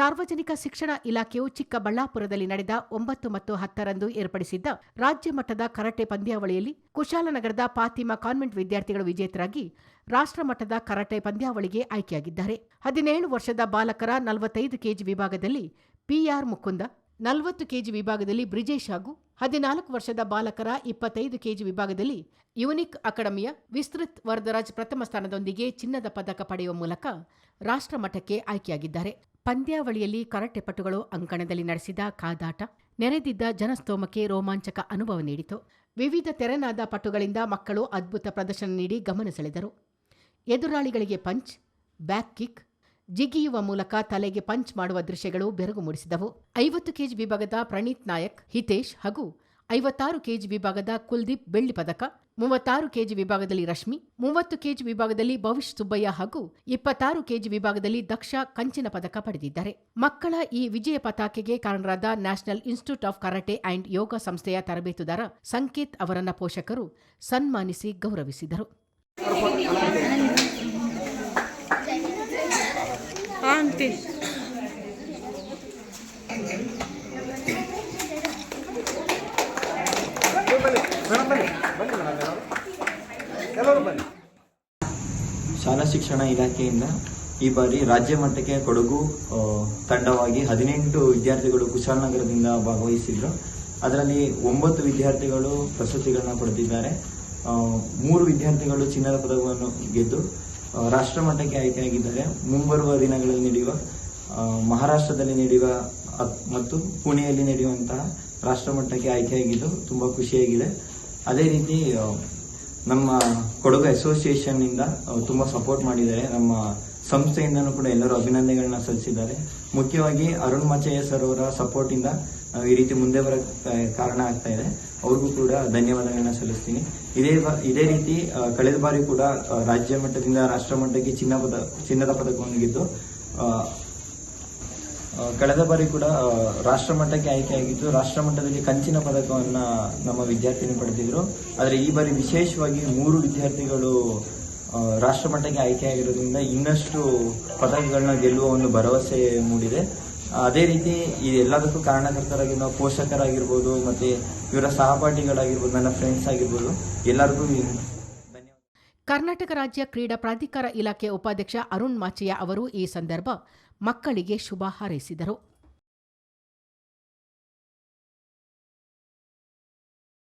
ಸಾರ್ವಜನಿಕ ಶಿಕ್ಷಣ ಇಲಾಖೆಯು ಚಿಕ್ಕಬಳ್ಳಾಪುರದಲ್ಲಿ ನಡೆದ ಒಂಬತ್ತು ಮತ್ತು ಹತ್ತರಂದು ಏರ್ಪಡಿಸಿದ್ದ ರಾಜ್ಯ ಮಟ್ಟದ ಕರಾಟೆ ಪಂದ್ಯಾವಳಿಯಲ್ಲಿ ಕುಶಾಲನಗರದ ಫಾತಿಮಾ ಕಾನ್ವೆಂಟ್ ವಿದ್ಯಾರ್ಥಿಗಳು ವಿಜೇತರಾಗಿ ರಾಷ್ಟ್ರಮಟ್ಟದ ಕರಾಟೆ ಪಂದ್ಯಾವಳಿಗೆ ಆಯ್ಕೆಯಾಗಿದ್ದಾರೆ. ಹದಿನೇಳು ವರ್ಷದ ಬಾಲಕರ ನಲವತ್ತೈದು ಕೆಜಿ ವಿಭಾಗದಲ್ಲಿ ಪಿಆರ್ ಮುಕುಂದ, ನಲವತ್ತು ಕೆಜಿ ವಿಭಾಗದಲ್ಲಿ ಬ್ರಿಜೇಶ್ ಹಾಗೂ ಹದಿನಾಲ್ಕು ವರ್ಷದ ಬಾಲಕರ ಇಪ್ಪತ್ತೈದು ಕೆಜಿ ವಿಭಾಗದಲ್ಲಿ ಯುನಿಕ್ ಅಕಾಡೆಮಿಯ ವಿಸ್ತೃತ್ ವರದರಾಜ್ ಪ್ರಥಮ ಸ್ಥಾನದೊಂದಿಗೆ ಚಿನ್ನದ ಪದಕ ಪಡೆಯುವ ಮೂಲಕ ರಾಷ್ಟ್ರಮಟ್ಟಕ್ಕೆ ಆಯ್ಕೆಯಾಗಿದ್ದಾರೆ. ಪಂದ್ಯಾವಳಿಯಲ್ಲಿ ಕರಟೆಪಟುಗಳು ಅಂಕಣದಲ್ಲಿ ನಡೆಸಿದ ಕಾದಾಟ, ನೆರೆದಿದ್ದ ಜನಸ್ತೋಮಕ್ಕೆ ರೋಮಾಂಚಕ ಅನುಭವ ನೀಡಿತು. ವಿವಿಧ ತೆರನಾದ ಪಟುಗಳಿಂದ ಮಕ್ಕಳು ಅದ್ಭುತ ಪ್ರದರ್ಶನ ನೀಡಿ ಗಮನ ಸೆಳೆದರು. ಎದುರಾಳಿಗಳಿಗೆ ಪಂಚ್, ಬ್ಯಾಕ್ ಕಿಕ್, ಜಿಗಿಯುವ ಮೂಲಕ ತಲೆಗೆ ಪಂಚ್ ಮಾಡುವ ದೃಶ್ಯಗಳು ಬೆರಗು ಮೂಡಿಸಿದವು. ಐವತ್ತು ಕೆಜಿ ವಿಭಾಗದ ಪ್ರಣೀತ್ ನಾಯಕ್, ಹಿತೇಶ್ ಹಾಗೂ ಐವತ್ತಾರು ಕೆಜಿ ವಿಭಾಗದ ಕುಲ್ದೀಪ್ ಬೆಳ್ಳಿ ಪದಕ, ಮೂವತ್ತಾರು ಕೆಜಿ ವಿಭಾಗದಲ್ಲಿ ರಶ್ಮಿ, ಮೂವತ್ತು ಕೆಜಿ ವಿಭಾಗದಲ್ಲಿ ಭವಿಷ್ ಸುಬ್ಬಯ್ಯ ಹಾಗೂ ಇಪ್ಪತ್ತಾರು ಕೆಜಿ ವಿಭಾಗದಲ್ಲಿ ದಕ್ಷ ಕಂಚಿನ ಪದಕ ಪಡೆದಿದ್ದಾರೆ. ಮಕ್ಕಳ ಈ ವಿಜಯ ಪತಾಕೆಗೆ ಕಾರಣರಾದ national institute of karate and yoga ಸಂಸ್ಥೆಯ ತರಬೇತುದಾರ ಸಂಕೇತ್ ಅವರನ್ನ ಪೋಷಕರು ಸನ್ಮಾನಿಸಿ ಗೌರವಿಸಿದರು. ಶಾಲಾ ಶಿಕ್ಷಣ ಇಲಾಖೆಯಿಂದ ಈ ಬಾರಿ ರಾಜ್ಯ ಮಟ್ಟಕ್ಕೆ ಕೊಡಗು ತಂಡವಾಗಿ ಹದಿನೆಂಟು ವಿದ್ಯಾರ್ಥಿಗಳು ಕುಶಾಲನಗರದಿಂದ ಭಾಗವಹಿಸಿದ್ರು. ಅದರಲ್ಲಿ ಒಂಬತ್ತು ವಿದ್ಯಾರ್ಥಿಗಳು ಪ್ರಶಸ್ತಿಗಳನ್ನ ಪಡೆದಿದ್ದಾರೆ. ಮೂರು ವಿದ್ಯಾರ್ಥಿಗಳು ಚಿನ್ನದ ಪದಕವನ್ನು ಗೆದ್ದು ರಾಷ್ಟ್ರಮಟ್ಟಕ್ಕೆ ರಾಷ್ಟ್ರ ಮಟ್ಟಕ್ಕೆ ಆಯ್ಕೆಯಾಗಿದ್ದಾರೆ. ಮುಂಬರುವ ದಿನಗಳಲ್ಲಿ ನಡೆಯುವ ಮಹಾರಾಷ್ಟ್ರದಲ್ಲಿ ನಡೆಯುವ ಮತ್ತು ಪುಣೆಯಲ್ಲಿ ನಡೆಯುವಂತಹ ರಾಷ್ಟ್ರ ಮಟ್ಟಕ್ಕೆ ಆಯ್ಕೆಯಾಗಿದ್ದು ತುಂಬಾ ಖುಷಿಯಾಗಿದೆ. ಅದೇ ರೀತಿ ನಮ್ಮ ಕೊಡಗು ಅಸೋಸಿಯೇಷನ್ ಇಂದ ತುಂಬಾ ಸಪೋರ್ಟ್ ಮಾಡಿದ್ದಾರೆ. ನಮ್ಮ ಸಂಸ್ಥೆಯಿಂದನೂ ಕೂಡ ಎಲ್ಲರೂ ಅಭಿನಂದನೆಗಳನ್ನ ಸಲ್ಲಿಸಿದ್ದಾರೆ. ಮುಖ್ಯವಾಗಿ ಅರುಣ್ ಮಚಯ್ಯ ಸರ್ ಅವರ ಸಪೋರ್ಟ್ ಇಂದ ಈ ರೀತಿ ಮುಂದೆ ಬರ ಕಾರಣ ಆಗ್ತಾ ಇದೆ. ಅವ್ರಿಗೂ ಕೂಡ ಧನ್ಯವಾದಗಳನ್ನ ಸಲ್ಲಿಸ್ತೀನಿ. ಇದೇ ಇದೇ ರೀತಿ ಕಳೆದ ಬಾರಿ ಕೂಡ ರಾಜ್ಯ ಮಟ್ಟದಿಂದ ರಾಷ್ಟ್ರ ಮಟ್ಟಕ್ಕೆ ಚಿನ್ನ ಪದ ಚಿನ್ನದ ಪದಕವನ್ನು ಗೆದ್ದು ಕಳೆದ ಬಾರಿ ಕೂಡ ರಾಷ್ಟ್ರ ಮಟ್ಟಕ್ಕೆ ಆಯ್ಕೆಯಾಗಿದ್ದು ರಾಷ್ಟ್ರ ಮಟ್ಟದಲ್ಲಿ ಕಂಚಿನ ಪದಕವನ್ನ ನಮ್ಮ ವಿದ್ಯಾರ್ಥಿನಿ ಪಡೆದಿದ್ರು. ಆದರೆ ಈ ಬಾರಿ ವಿಶೇಷವಾಗಿ ಮೂರು ವಿದ್ಯಾರ್ಥಿಗಳು ರಾಷ್ಟ್ರ ಮಟ್ಟಕ್ಕೆ ಆಯ್ಕೆಯಾಗಿರೋದ್ರಿಂದ ಇನ್ನಷ್ಟು ಪದಕಗಳನ್ನ ಗೆಲ್ಲುವ ಒಂದು ಭರವಸೆ ಮೂಡಿದೆ. ಅದೇ ರೀತಿ ಈ ಎಲ್ಲದಕ್ಕೂ ನಾವು ಪೋಷಕರಾಗಿರ್ಬೋದು, ಮತ್ತೆ ಇವರ ಸಹಪಾಠಿಗಳಾಗಿರ್ಬೋದು, ನನ್ನ ಫ್ರೆಂಡ್ಸ್ ಆಗಿರ್ಬೋದು, ಎಲ್ಲರಿಗೂ ಕರ್ನಾಟಕ ರಾಜ್ಯ ಕ್ರೀಡಾ ಪ್ರಾಧಿಕಾರ ಇಲಾಖೆ ಉಪಾಧ್ಯಕ್ಷ ಅರುಣ್ ಮಾಚಯ್ಯ ಅವರು ಈ ಸಂದರ್ಭ ಮಕ್ಕಳಿಗೆ ಶುಭ ಹಾರೈಸಿದರು.